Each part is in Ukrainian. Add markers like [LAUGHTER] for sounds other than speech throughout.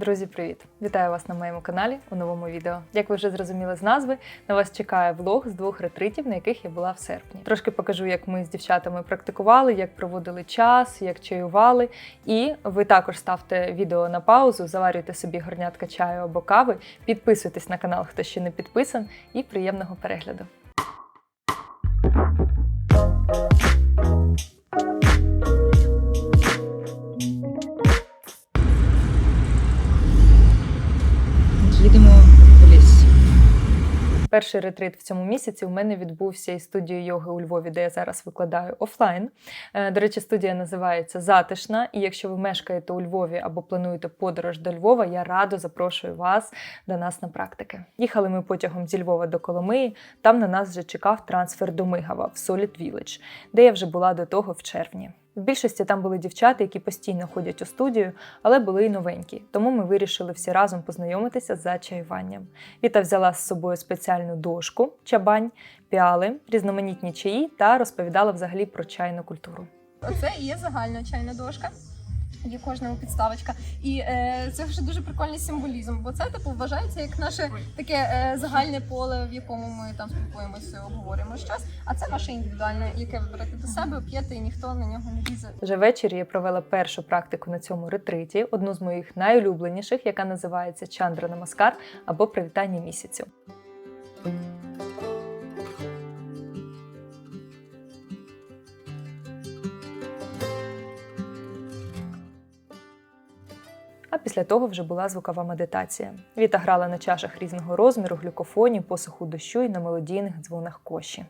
Друзі, привіт! Вітаю вас на моєму каналі у новому відео. Як ви вже зрозуміли з назви, на вас чекає влог з двох ретритів, на яких я була в серпні. Трошки покажу, як ми з дівчатами практикували, як проводили час, як чаювали. І ви також ставте відео на паузу, заварюйте собі горнятка чаю або кави, підписуйтесь на канал, хто ще не підписан, і приємного перегляду. Перший ретрит в цьому місяці у мене відбувся із студією йоги у Львові, де я зараз викладаю офлайн. Е, До речі, студія називається Затишна. І якщо ви мешкаєте у Львові або плануєте подорож до Львова, я радо запрошую вас до нас на практики. Їхали ми потягом зі Львова до Коломиї. Там на нас вже чекав трансфер до Мигава в Solid Village, де я вже була до того в червні. В більшості там були дівчата, які постійно ходять у студію, але були й новенькі. Тому ми вирішили всі разом познайомитися за чаюванням. Віта взяла з собою спеціальну дошку, чабань, піали, різноманітні чаї та розповідала взагалі про чайну культуру. Оце і є загальна чайна дошка. Є кожному підставочка. І е, це вже дуже прикольний символізм, бо це типу вважається як наше таке е, загальне поле, в якому ми там спілкуємося, обговорюємо щось. А це ваше індивідуальне, яке ви до себе, п'єте, і ніхто на нього не лізе. Вже ввечері я провела першу практику на цьому ретриті, одну з моїх найулюбленіших, яка називається Чандра Намаскар або Привітання місяцю. А після того вже була звукова медитація. Віта грала на чашах різного розміру, глюкофоні, посуху дощу і на мелодійних дзвонах коші.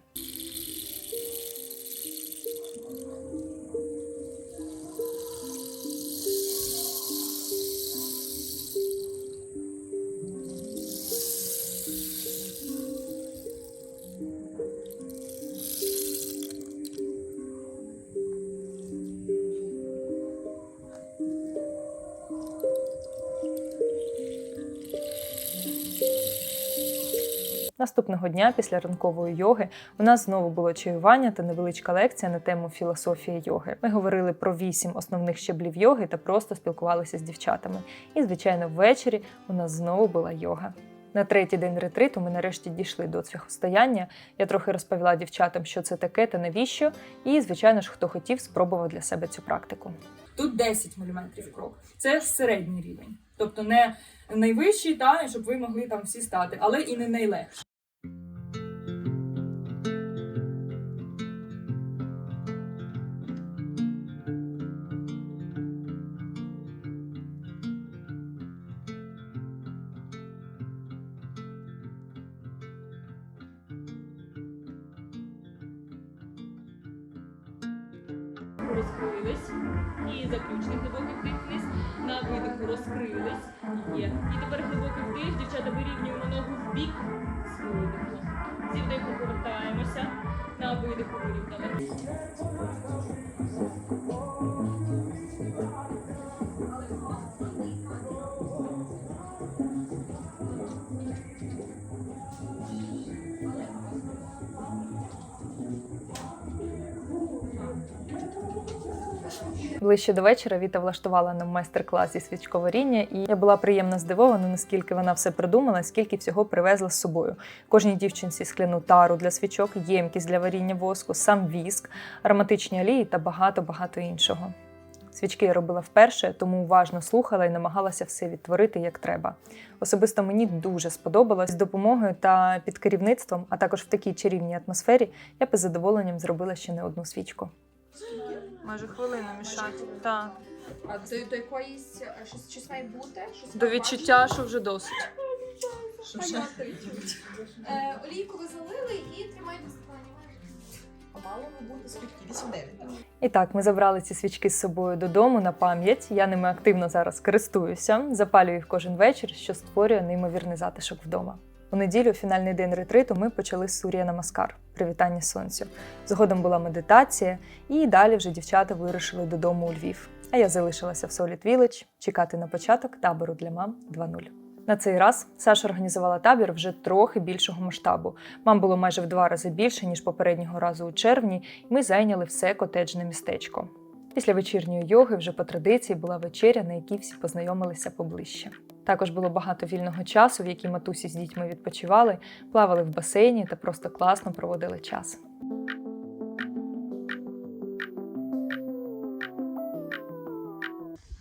Наступного дня, після ранкової йоги, у нас знову було чаювання та невеличка лекція на тему філософії йоги. Ми говорили про вісім основних щеблів йоги та просто спілкувалися з дівчатами. І, звичайно, ввечері у нас знову була йога. На третій день ретриту ми нарешті дійшли до цвяхостояння. Я трохи розповіла дівчатам, що це таке та навіщо. І, звичайно ж, хто хотів, спробував для себе цю практику. Тут 10 мм крок. Це середній рівень. Тобто не найвищий, та, щоб ви могли там всі стати, але і не найлегший. Розкрились. І заключний глибокий вдих вниз. На видиху розкрились. Є. І тепер глибокий вдих. Дівчата вирівнюємо ногу в бік. З видиху. Зі вдиху повертаємося. На видиху вирівняли. Ближче до вечора Віта влаштувала нам майстер-клас зі свічковаріння, і я була приємно здивована, наскільки вона все придумала, скільки всього привезла з собою. Кожній дівчинці скляну тару для свічок, ємкість для варіння воску, сам віск, ароматичні олії та багато-багато іншого. Свічки я робила вперше, тому уважно слухала і намагалася все відтворити як треба. Особисто мені дуже сподобалось з допомогою та під керівництвом, а також в такій чарівній атмосфері, я би задоволенням зробила ще не одну свічку. Майже хвилину мішати. Так. А до, до якоїсь е, щось, щось має бути? Щось До відчуття, що вже досить. [LAUGHS] Е, олійку ви залили і тримайте в. Мало бути скільки? 8-9. І так, ми забрали ці свічки з собою додому на пам'ять. Я ними активно зараз користуюся, запалюю їх кожен вечір, що створює неймовірний затишок вдома. У неділю, фінальний день ретриту, ми почали з Сурія Намаскар привітання сонцю. Згодом була медитація, і далі вже дівчата вирушили додому у Львів. А я залишилася в Solid Village чекати на початок табору для мам 2.0. На цей раз Саша організувала табір вже трохи більшого масштабу. Мам було майже в два рази більше, ніж попереднього разу у червні, і ми зайняли все котеджне містечко. Після вечірньої йоги вже по традиції була вечеря, на якій всі познайомилися поближче. Також було багато вільного часу, в якій матусі з дітьми відпочивали, плавали в басейні та просто класно проводили час.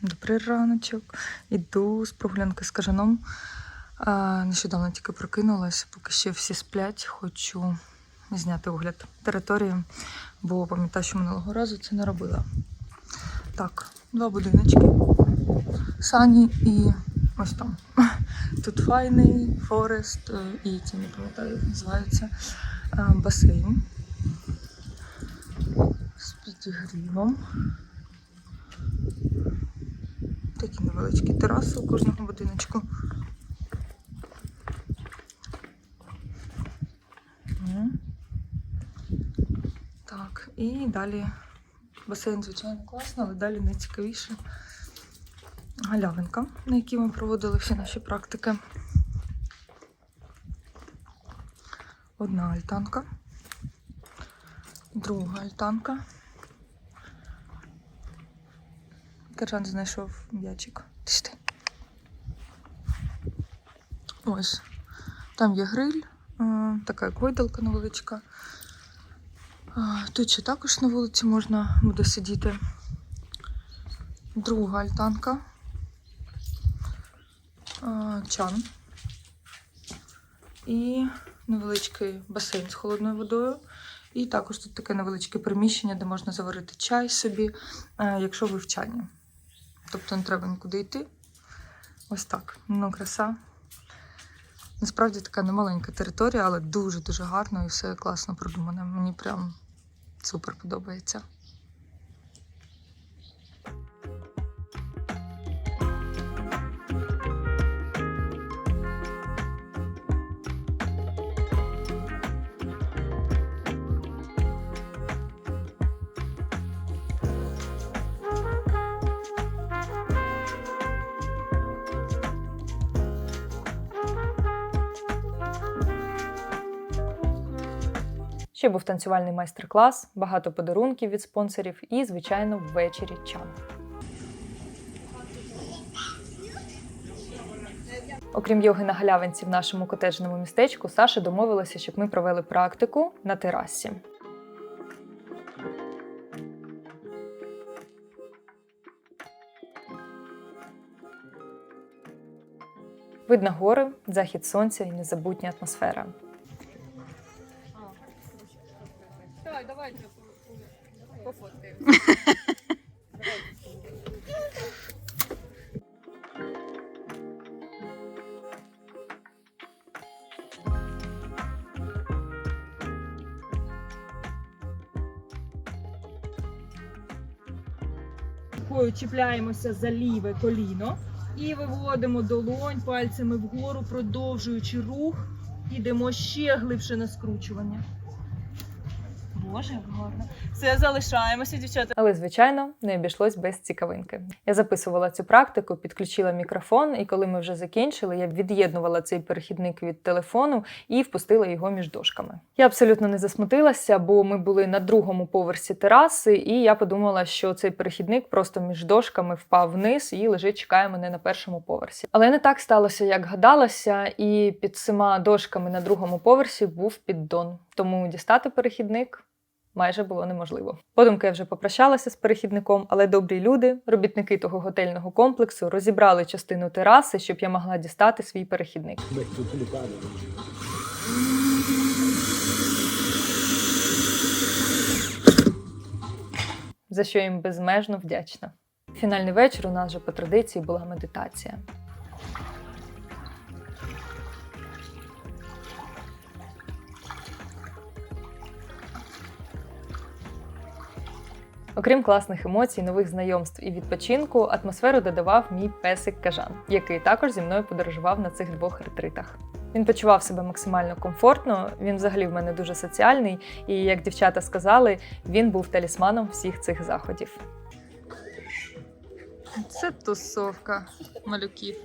Добрий раночок. Іду з прогулянки з кажаном. Нещодавно тільки прокинулася, поки ще всі сплять. Хочу зняти огляд території, бо пам'ятаю, що минулого разу це не робила. Так, два будиночки. Сані і ось там. [LAUGHS] Тут файний форест е, і ці не пам'ятаю, як називається е, басейн з підігрівом. Такі невеличкі тераси у кожному будиночку. Так, і далі басейн, звичайно, класно, але далі найцікавіше галявинка, на якій ми проводили всі наші практики. Одна альтанка, друга альтанка. Кержан знайшов м'ячик. Ось. Там є гриль, така гойдалка невеличка. Тут ще також на вулиці можна буде сидіти. Друга альтанка. Чан. І невеличкий басейн з холодною водою. І також тут таке невеличке приміщення, де можна заварити чай собі, е, якщо ви в чані. Тобто не треба нікуди йти. Ось так. Ну, краса. Насправді така немаленька територія, але дуже-дуже гарно і все класно продумане. Мені прям супер подобається. Ще був танцювальний майстер-клас, багато подарунків від спонсорів і, звичайно, ввечері чан. Окрім йоги на галявинці в нашому котеджному містечку, Саша домовилася, щоб ми провели практику на терасі. Видно гори, захід сонця і незабутня атмосфера. Давайте пофоткаємо. Рукою чіпляємося за ліве коліно і виводимо долонь пальцями вгору, продовжуючи рух. Ідемо ще глибше на скручування. Боже, як гарно. Все, залишаємося, дівчата. Але, звичайно, не обійшлось без цікавинки. Я записувала цю практику, підключила мікрофон, і коли ми вже закінчили, я від'єднувала цей перехідник від телефону і впустила його між дошками. Я абсолютно не засмутилася, бо ми були на другому поверсі тераси, і я подумала, що цей перехідник просто між дошками впав вниз і лежить, чекає мене на першому поверсі. Але не так сталося, як гадалося, і під цими дошками на другому поверсі був піддон. Тому дістати перехідник майже було неможливо. Подумки я вже попрощалася з перехідником, але добрі люди, робітники того готельного комплексу, розібрали частину тераси, щоб я могла дістати свій перехідник. За що їм безмежно вдячна. Фінальний вечір у нас же по традиції була медитація. Окрім класних емоцій, нових знайомств і відпочинку, атмосферу додавав мій песик Кажан, який також зі мною подорожував на цих двох ретритах. Він почував себе максимально комфортно. Він взагалі в мене дуже соціальний, і як дівчата сказали, він був талісманом всіх цих заходів. Це тусовка малюків.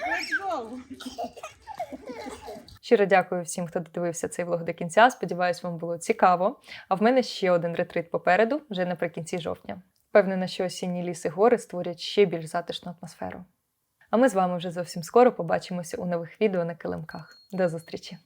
Погнал, let's! Щиро дякую всім, хто додивився цей влог до кінця. Сподіваюсь, вам було цікаво. А в мене ще один ретрит попереду, вже наприкінці жовтня. Впевнена, що осінні ліси гори створять ще більш затишну атмосферу. А ми з вами вже зовсім скоро побачимося у нових відео на килимках. До зустрічі!